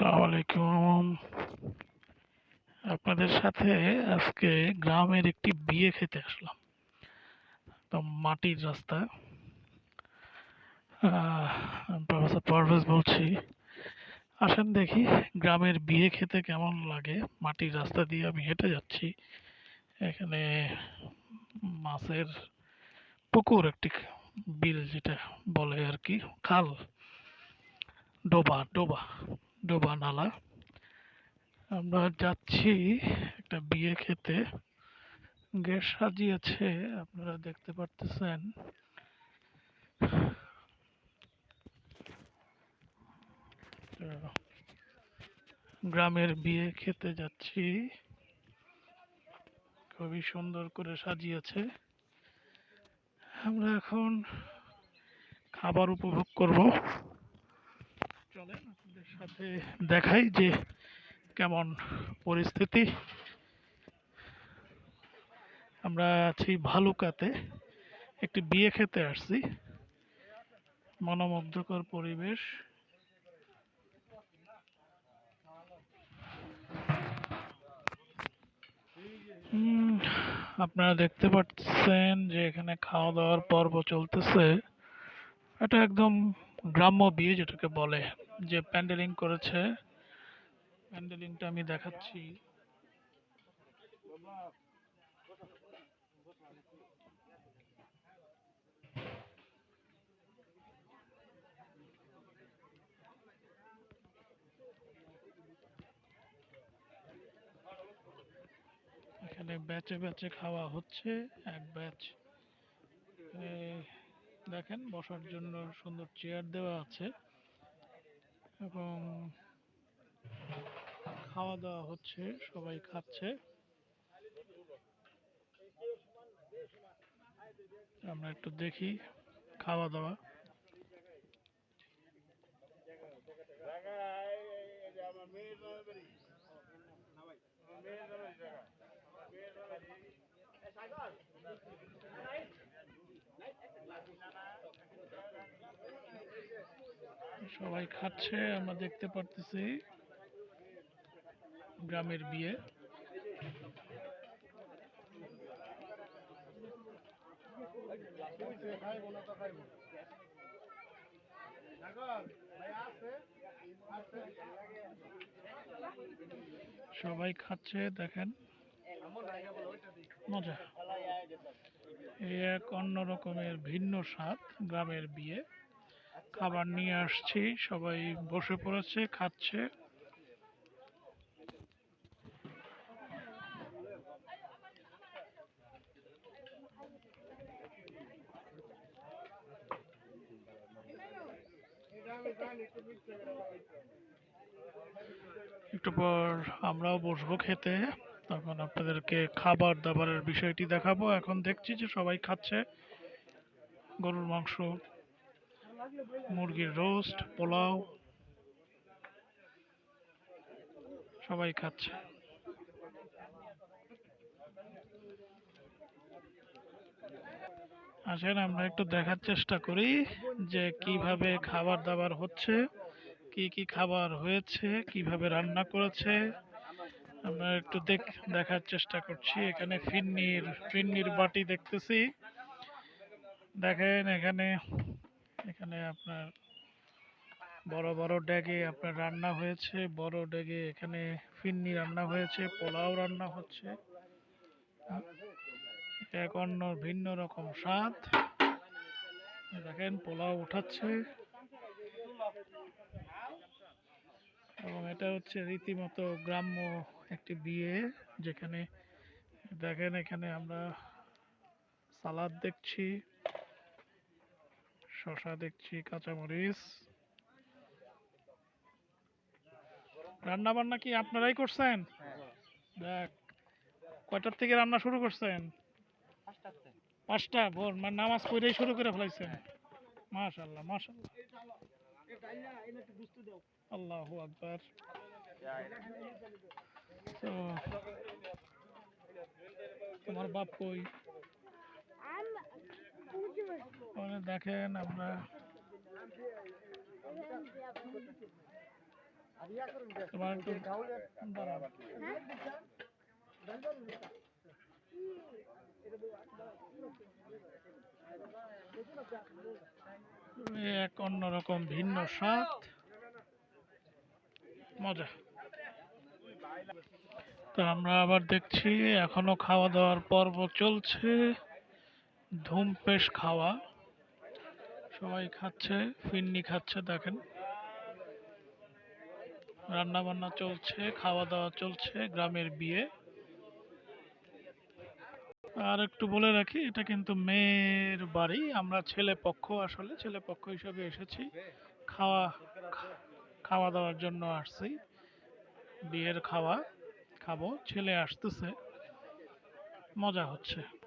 আসসালামু আলাইকুম। আপনাদের সাথে আজকে গ্রামের একটি বিয়ে খেতে আসলাম। তো মাটির রাস্তা। প্রফেসর পারভেজ বলছি। আসেন দেখি গ্রামের বিয়ে খেতে কেমন লাগে। মাটির রাস্তা দিয়ে আমি হেঁটে যাচ্ছি। এখানে মাছের পুকুর একটি বিল যেটা বলে আর কি, খাল। ডোবা ডোবা। ডোবা নালা আমরা যাচ্ছি একটা বিয়ে খেতে। গেট সাজিয়েছে, আপনারা দেখতে পারতেছেন। গ্রামের বিয়ে খেতে যাচ্ছি। খুবই সুন্দর করে সাজিয়েছে। আমরা এখন খাবার উপভোগ করব। চলেন, আপনাদের সাথে দেখাই যে কেমন পরিস্থিতি। আমরা আছি ভালুকাতে, একটি বিয়ে খেতে আসছি। মনোমুগ্ধকর পরিবেশ। আপনারা দেখতে পাচ্ছেন যে এখানে খাওয়া দাওয়ার পর্ব চলতেছে। এটা একদম গ্রাম্য বিয়ে যেটাকে বলে। যে প্যান্ডেলিং করেছে, প্যান্ডেলিংটা আমি দেখাচ্ছি। এখানে ব্যাচে ব্যাচে খাওয়া হচ্ছে, এক ব্যাচ। দেখেন, বসার জন্য সুন্দর চেয়ার দেওয়া আছে। এবং খাওয়া দাওয়া হচ্ছে সবাই খাচ্ছে। আমরা একটু দেখি খাওয়া দাওয়া সবাই খাচ্ছে, আমরা দেখতে পারতেছি গ্রামের বিয়ে। সবাই খাচ্ছে, দেখেন। মজা। এই এক অন্য রকমের ভিন্ন স্বাদ গ্রামের বিয়ে। খাবার নিয়ে আসছি, সবাই বসে পড়েছে, খাচ্ছে। একটু পর আমরাও বসবো খেতে, তখন আপনাদেরকে খাবার দাবারের বিষয়টি দেখাবো। এখন দেখছি যে সবাই খাচ্ছে, গরুর মাংস। মুরগির রোস্ট, পোলাও, সবাই খাচ্ছে। আসেন, আমরা একটু দেখার চেষ্টা করি যে কীভাবে খাবার দাবার হচ্ছে, কি কি খাবার হয়েছে, কীভাবে রান্না করেছে। আমরা একটু দেখ, দেখার চেষ্টা করছি। এখানে ফিন্নির ফিন্নির বাটি দেখতেছি। দেখেন, এখানে এখানে আপনার বড় বড় ড্যাগে আপনার রান্না হয়েছে, বড় ড্যাগে এখানে ফিন্নি রান্না হয়েছে, পোলাও রান্না হচ্ছে। এক অন্য ভিন্ন রকম স্বাদ। দেখেন, পোলাও উঠাচ্ছে। এবং এটা হচ্ছে রীতিমতো গ্রাম্য একটি বিয়ে, যেখানে দেখেন এখানে আমরা সালাদ দেখছি। শসা দেখছি, কাঁচামরিচ। রান্না বান্না কি আপনারাই করছেন? দেখ, কয়টার থেকে রান্না শুরু করছেন? পাঁচটা ভোর মানে নামাজ পড়েই শুরু করে ফেলাইছেন। মাশাল্লাহ মাশাল্লাহ আল্লাহু আকবার। তোমার বাপ কই? ওখানে দেখেন আমরা। এক অন্যরকম ভিন্ন স্বাদ। মজা। তো আমরা আবার দেখছি, এখনও খাওয়া দাওয়ার পর্ব চলছে। ধূমপেশ খাওয়া। সবাই খাচ্ছে, ফিন্নি খাচ্ছে, দেখেন। রান্না বান্না চলছে খাওয়া দাওয়া চলছে, গ্রামের বিয়ে। আর একটু বলে রাখি, এটা কিন্তু মেয়ের বাড়ি, আমরা ছেলে পক্ষ আসলে, ছেলে পক্ষ হিসাবে এসেছি। খাওয়া খাওয়া দাওয়ার জন্য আসছি। বিয়ের খাওয়া, খাব, ছেলে আসতেছে। মজা হচ্ছে।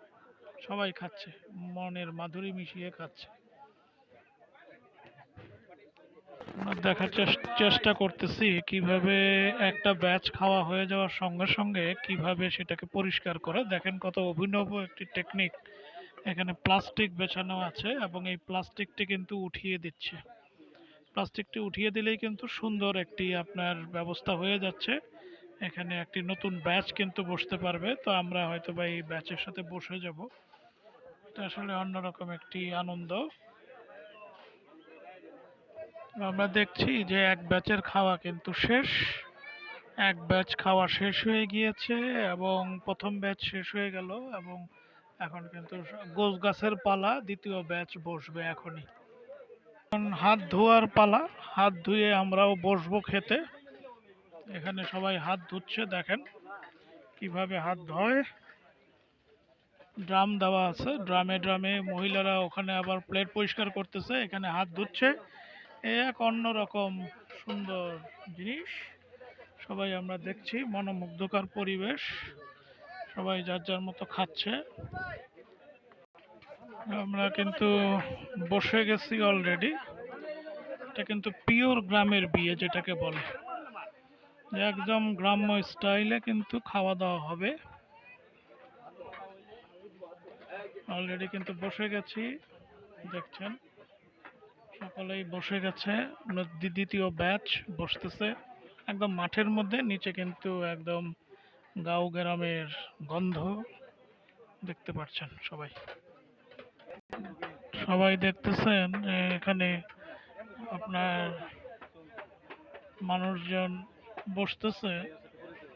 সবাই খাচ্ছে, মনের মাধুরী মিশিয়ে খাচ্ছে। দেখার চেষ্টা করতেছি কীভাবে একটা ব্যাচ খাওয়া হয়ে যাওয়ার সঙ্গে সঙ্গে কীভাবে সেটাকে পরিষ্কার করে। দেখেন কত অভিনব একটি টেকনিক এখানে প্লাস্টিক বেছানো আছে এবং এই প্লাস্টিকটি কিন্তু উঠিয়ে দিচ্ছে। প্লাস্টিকটি উঠিয়ে দিলেই কিন্তু সুন্দর একটি আপনার ব্যবস্থা হয়ে যাচ্ছে। এখানে একটি নতুন ব্যাচ কিন্তু বসতে পারবে। তো আমরা হয়তো বা এই ব্যাচের সাথে বসে যাব। এটা আসলে অন্যরকম একটি আনন্দ। আমরা দেখছি যে এক ব্যাচের খাওয়া কিন্তু শেষ। এক ব্যাচ খাওয়া শেষ হয়ে গিয়েছে এবং প্রথম ব্যাচ শেষ হয়ে গেল এবং এখন কিন্তু গোছ গাছের পালা, দ্বিতীয় ব্যাচ বসবে এখনই। এখন হাত ধোয়ার পালা, হাত ধুয়ে আমরাও বসবো খেতে। এখানে সবাই হাত ধুচ্ছে, দেখেন কীভাবে হাত ধোয়। ড্রাম দেওয়া আছে। ড্রামে ড্রামে মহিলারা ওখানে আবার প্লেট পরিষ্কার করতেছে, এখানে হাত ধুচ্ছে। এ এক অন্যরকম সুন্দর জিনিস। সবাই আমরা দেখছি, মনোমুগ্ধকর পরিবেশ। সবাই যার যার মতো খাচ্ছে। আমরা কিন্তু বসে গেছি অলরেডি এটা কিন্তু পিওর গ্রামের বিয়ে যেটাকে বলে। একদম গ্রাম্য স্টাইলে কিন্তু খাওয়া দাওয়া হবে। অলরেডি কিন্তু বসে গেছি, দেখছেন। সকলেই বসে গেছে দ্বিতীয় ব্যাচ বসতেছে। একদম মাঠের মধ্যে, নিচে কিন্তু একদম গাঁও গ্রামের গন্ধ দেখতে পাচ্ছেন সবাই। সবাই দেখতেছেন এখানে আপনার মানুষজন বসতেছে।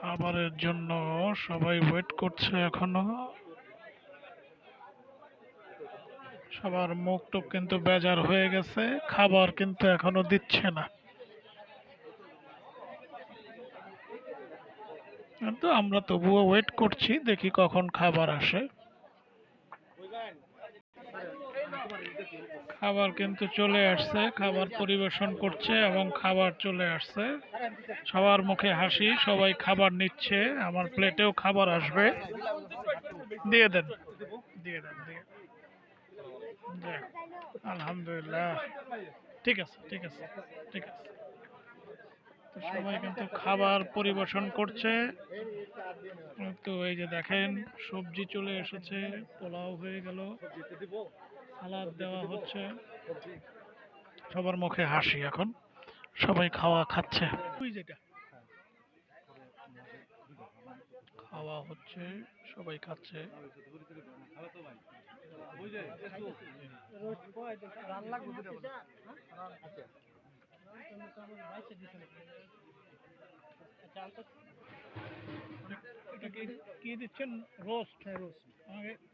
খাবারের জন্য সবাই ওয়েট করছে এখনও। সবার মুখ টুক কিন্তু বেজার হয়ে গেছে, খাবার কিন্তু এখনও দিচ্ছে না। কিন্তু আমরা তবুও ওয়েট করছি, দেখি কখন খাবার আসে। খাবার কিন্তু চলে আসছে, খাবার পরিবেশন করছে এবং খাবার চলে আসছে। সবার মুখে হাসি, সবাই খাবার নিচ্ছে, আমার প্লেটেও খাবার আসবে। দিয়ে দেন দিয়ে দেন আলহামদুলিল্লাহ। ঠিক আছে ঠিক আছে ঠিক আছে। সবাই কিন্তু খাবার পরিবেশন করছে। তো এই যে দেখেন, সবজি চলে এসেছে, পোলাও হয়ে গেল। সালাদ দেওয়া হচ্ছে। সবার মুখে হাসি এখন। সবাই খাওয়া খাচ্ছে। যেটা। খাওয়া হচ্ছে সবাই খাচ্ছে। কি- কি দিচ্ছেন? রোস্ট। হ্যাঁ রোস্ট। আমাকে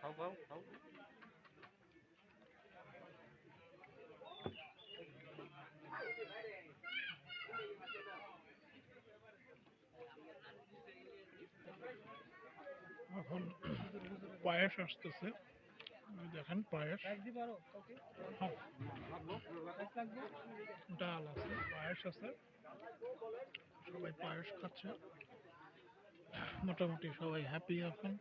খাও খাও খাও এখন পায়েস আসতেছে। দেখেন পায়েস। হ্যাঁ, ডাল আছে পায়েস আছে। সবাই পায়েস খাচ্ছে। মোটামুটি সবাই হ্যাপি এখন।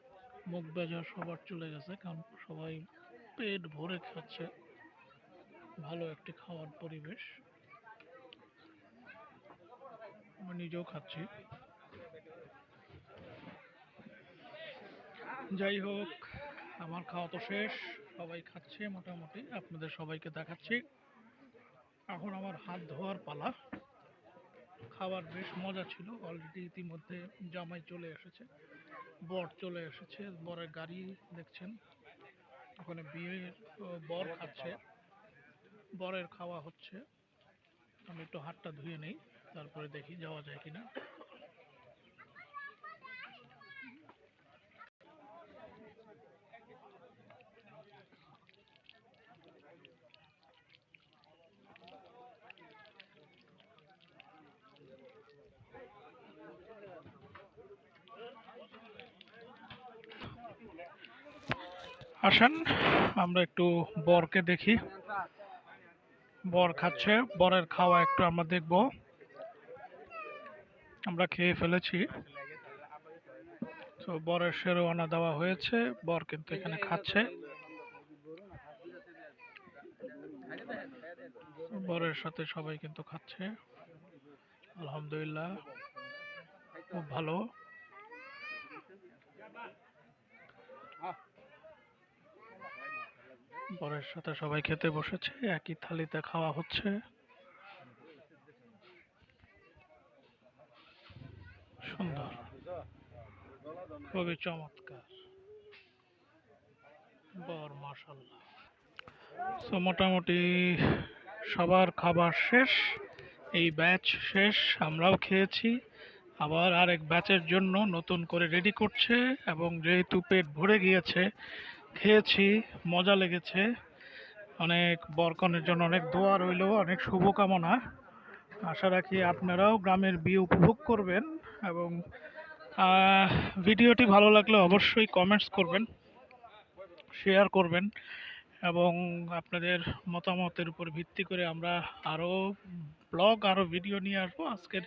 মুখ বেজার সবার চলে গেছে কারণ সবাই পেট ভরে খাচ্ছে। ভালো একটি খাওয়ার পরিবেশ। আমি নিজেও খাচ্ছি। যাই হোক আমার খাওয়া তো শেষ, সবাই খাচ্ছে মোটামুটি, আপনাদের সবাইকে দেখাচ্ছি। এখন আমার হাত ধোয়ার পালা। খাবার বেশ মজা ছিল অলরেডি ইতিমধ্যে জামাই চলে এসেছে, বর চলে এসেছে, বরের গাড়ি দেখছেন, ওখানে বিয়ের বর খাচ্ছে, বরের খাওয়া হচ্ছে। আমি একটু হাতটা ধুয়ে নেই, তারপরে দেখি যাওয়া যায় কিনা। আসেন, আমরা একটু বরকে দেখি। বর খাচ্ছে, বরের খাওয়া একটু আমরা দেখব। আমরা খেয়ে ফেলেছি। তো বরের শেরওয়ানা দেওয়া হয়েছে, বর কিন্তু এখানে খাচ্ছে। বরের সাথে সবাই কিন্তু খাচ্ছে। আলহামদুলিল্লাহ, খুব ভালো। বরের সাথে সবাই খেতে বসেছে, একই থালিতে খাওয়া হচ্ছে। সুন্দর, খুবই চমৎকার। বর মাশাল্লাহ তো মোটামুটি সবার খাবার শেষ, এই ব্যাচ শেষ, আমরাও খেয়েছি। আবার আরেক ব্যাচের জন্য নতুন করে রেডি করছে এবং যেহেতু পেট ভরে গিয়েছে খেয়েছি, মজা লেগেছে। অনেক বরকনের জন্য অনেক দোয়া রইল, অনেক শুভকামনা। আশা রাখি আপনারাও গ্রামের বিয়ে উপভোগ করবেন এবং ভিডিওটি ভালো লাগলে অবশ্যই কমেন্টস করবেন শেয়ার করবেন এবং আপনাদের মতামতের উপর ভিত্তি করে আমরা আরও ব্লগ আরও ভিডিও নিয়ে আসব। আজকের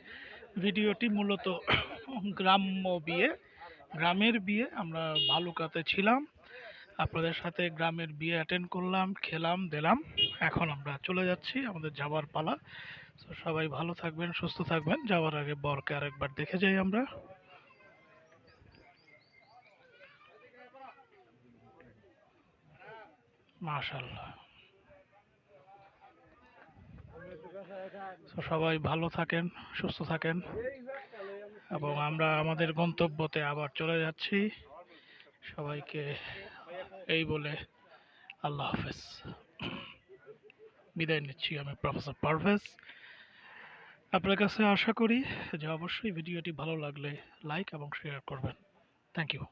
ভিডিওটি মূলত গ্রাম্য বিয়ে, গ্রামের বিয়ে। আমরা ভালুকাতে ছিলাম। আপনাদের সাথে গ্রামের বিয়ে অ্যাটেন্ড করলাম, খেলাম, দিলাম। এখন আমরা চলে যাচ্ছি আমাদের যাবার পালা। তো সবাই ভালো থাকবেন, সুস্থ থাকবেন। যাওয়ার আগে বরকে আরেকবার দেখে যাই আমরা। মাশাল্লাহ সবাই ভালো থাকেন, সুস্থ থাকেন। এবং আমরা আমাদের গন্তব্যতে আবার চলে যাচ্ছি। সবাইকে এই বলে আল্লাহ হাফেজ। বিদায় নিচ্ছি আমি প্রফেসর পারভেজ। আপনার কাছে আশা করি যে অবশ্যই ভিডিওটি ভালো লাগলে লাইক এবং শেয়ার করবেন। Thank you